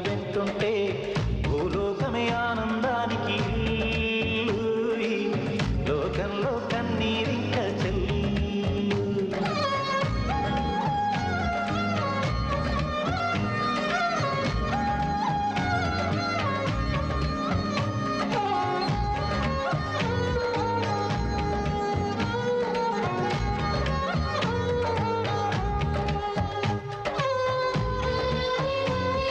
వింటుంటే భూలోకమే ఆనందానికి లోకంలో కన్నీరి